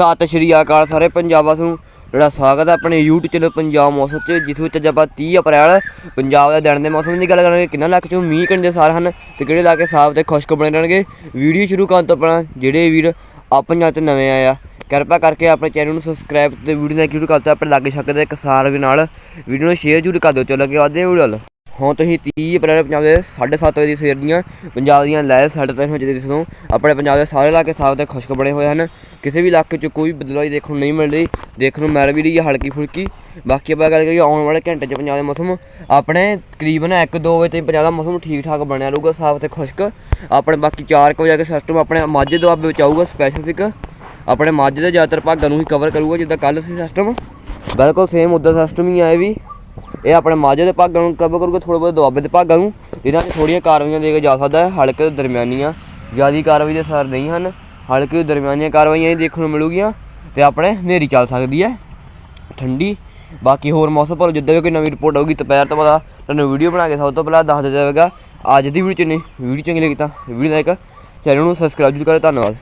ਸਤਿ ਸ਼੍ਰੀ ਅਕਾਲ ਸਾਰੇ ਪੰਜਾਬਾਂ ਨੂੰ। ਜਿਹੜਾ ਸਵਾਗਤ ਹੈ ਆਪਣੇ YouTube ਚੈਨਲ ਪੰਜਾਬ ਮੌਸਮ 'ਚ, ਜਿਸ ਵਿੱਚ ਅੱਜ ਆਪਾਂ 30 ਅਪ੍ਰੈਲ, ਪੰਜਾਬ ਦੇ ਦਿਨ ਦੇ ਮੌਸਮ ਦੀ ਗੱਲ ਕਰਾਂਗੇ, ਕਿੰਨਾ ਲੱਖ ਚੋਂ ਮੀਂਹ ਕੰਡੇ ਸਾਰ ਹਨ ਤੇ ਕਿਹੜੇ ਇਲਾਕੇ ਸਾਫ਼ ਤੇ ਖੁਸ਼ਕ ਬਣੇ ਰਹਿਣਗੇ। ਵੀਡੀਓ ਸ਼ੁਰੂ ਕਰਨ ਤੋਂ ਪਹਿਲਾਂ ਜਿਹੜੇ ਵੀਰ ਆਪਣੇ ਤੇ ਨਵੇਂ ਆਏ ਆ, ਕਿਰਪਾ ਕਰਕੇ ਆਪਣੇ ਚੈਨਲ ਨੂੰ ਸਬਸਕ੍ਰਾਈਬ ਤੇ ਵੀਡੀਓ ਨਾਲ ਜਰੂਰ ਕਰ ਦਿਓ ਆਪਣੇ ਲਾਗੇ ਛੱਕ ਦੇ ਕਿਸਾਨ ਵੀ ਨਾਲ। ਵੀਡੀਓ ਨੂੰ ਸ਼ੇਅਰ ਜਰੂਰ ਕਰ ਦਿਓ, ਚਲੋ ਅੱਗੇ ਵਧਦੇ ਹਾਂ ਵੀਡੀਓ ਵੱਲ। ਹੁਣ ਤੁਸੀਂ 30 ਅਪ੍ਰੈਲ ਪੰਜਾਬ ਦੇ 7:30 ਵਜੇ ਦੀ ਸਵੇਰ ਦੀਆਂ ਪੰਜਾਬ ਦੀਆਂ ਲੈ ਸਾਡੇ ਵਜੇ ਜਿਹੜੇ ਦਿਸੋਂ ਆਪਣੇ ਪੰਜਾਬ ਦੇ ਸਾਰੇ ਇਲਾਕੇ ਸਾਫ਼ ਤੇ ਖੁਸ਼ਕ ਬਣੇ ਹੋਏ ਹਨ। ਕਿਸੇ ਵੀ ਇਲਾਕੇ 'ਚ ਕੋਈ ਬਦਲਾਅ ਦੇਖਣ ਨੂੰ ਨਹੀਂ ਮਿਲ ਰਹੀ ਦੇਖਣ ਨੂੰ ਮਿਲ ਵੀ ਰਹੀ ਹੈ ਹਲਕੀ ਫੁਲਕੀ। ਬਾਕੀ ਆਪਾਂ ਗੱਲ ਕਰੀਏ ਆਉਣ ਵਾਲੇ ਘੰਟੇ 'ਚ ਪੰਜਾਬ ਦੇ ਮੌਸਮ, ਆਪਣੇ ਤਕਰੀਬਨ 1-2 ਵਜੇ ਤੱਕ ਪੰਜਾਬ ਦਾ ਮੌਸਮ ਠੀਕ ਠਾਕ ਬਣਿਆ ਰਹੂਗਾ, ਸਾਫ਼ ਤੇ ਖੁਸ਼ਕ। ਆਪਣੇ ਬਾਕੀ 4 ਵਜੇ ਕੇ ਸਿਸਟਮ ਆਪਣੇ ਮਾਝੇ ਦੁਆਬੇ ਵਿੱਚ ਆਊਗਾ ਸਪੈਸੀਫਿਕ ਆਪਣੇ ਮਾਝੇ ਦੇ ਜ਼ਿਆਦਾਤਰ ਭਾਗਾਂ ਨੂੰ ਹੀ ਕਵਰ ਕਰੂਗਾ ਜਿੱਦਾਂ ਕੱਲ ਸੀ ਸਿਸਟਮ ਬਿਲਕੁਲ ਸੇਮ ਉੱਦਾਂ ਸਿਸਟਮ ਹੀ ਆਏ ਵੀ। ਇਹ ਆਪਣੇ ਮਾਝੇ ਦੇ ਭਾਗਾਂ ਨੂੰ ਕਵਰ ਕਰੂਗਾ ਥੋੜਾ ਬਹੁਤ ਦੁਆਬੇ ਦੇ ਭਾਗਾਂ ਨੂੰ ਇਹਨਾਂ 'ਚ ਥੋੜੀਆਂ ਕਾਰਵਾਈਆਂ ਦੇ ਕੇ ਜਾ ਸਕਦਾ ਹੈ। ਹਲਕੇ ਤੇ ਦਰਮਿਆਨੀਆਂ ਜ਼ਿਆਦੀ ਕਾਰਵਾਈ ਦੇ ਸਾਰ ਨਹੀਂ ਹਨ। ਹਲਕੇ ਤੇ ਦਰਮਿਆਨੀਆਂ ਕਾਰਵਾਈਆਂ ਹੀ ਦੇਖਣ ਨੂੰ ਮਿਲੂਗੀਆਂ ਤੇ ਆਪਣੇ ਹਨੇਰੀ ਚੱਲ ਸਕਦੀ ਹੈ। ਠੰਡੀ, ਬਾਕੀ ਹੋਰ ਮੌਸਮ ਪਰ ਜਿੱਦਾਂ ਵੀ ਕੋਈ ਨਵੀਂ ਰਿਪੋਰਟ ਆਊਗੀ, ਦੁਪਹਿਰ ਤੋਂ ਬਾਅਦ ਤੁਹਾਨੂੰ ਵੀਡੀਓ ਬਣਾ ਕੇ ਸਭ ਤੋਂ ਪਹਿਲਾਂ ਦੱਸ ਦਿੱਤਾ ਜਾਵੇਗਾ। ਅੱਜ ਦੀ ਵੀਡੀਓ ਚ ਨਹੀਂ ਵੀਡੀਓ ਚੰਗੀ ਲੱਗੀ ਤਾਂ ਵੀਡੀਓ ਲਾਈਕ ਚੈਨਲ ਨੂੰ ਸਬਸਕ੍ਰਾਈਬ ਜ਼ਰੂਰ ਕਰੋ ਧੰਨਵਾਦ।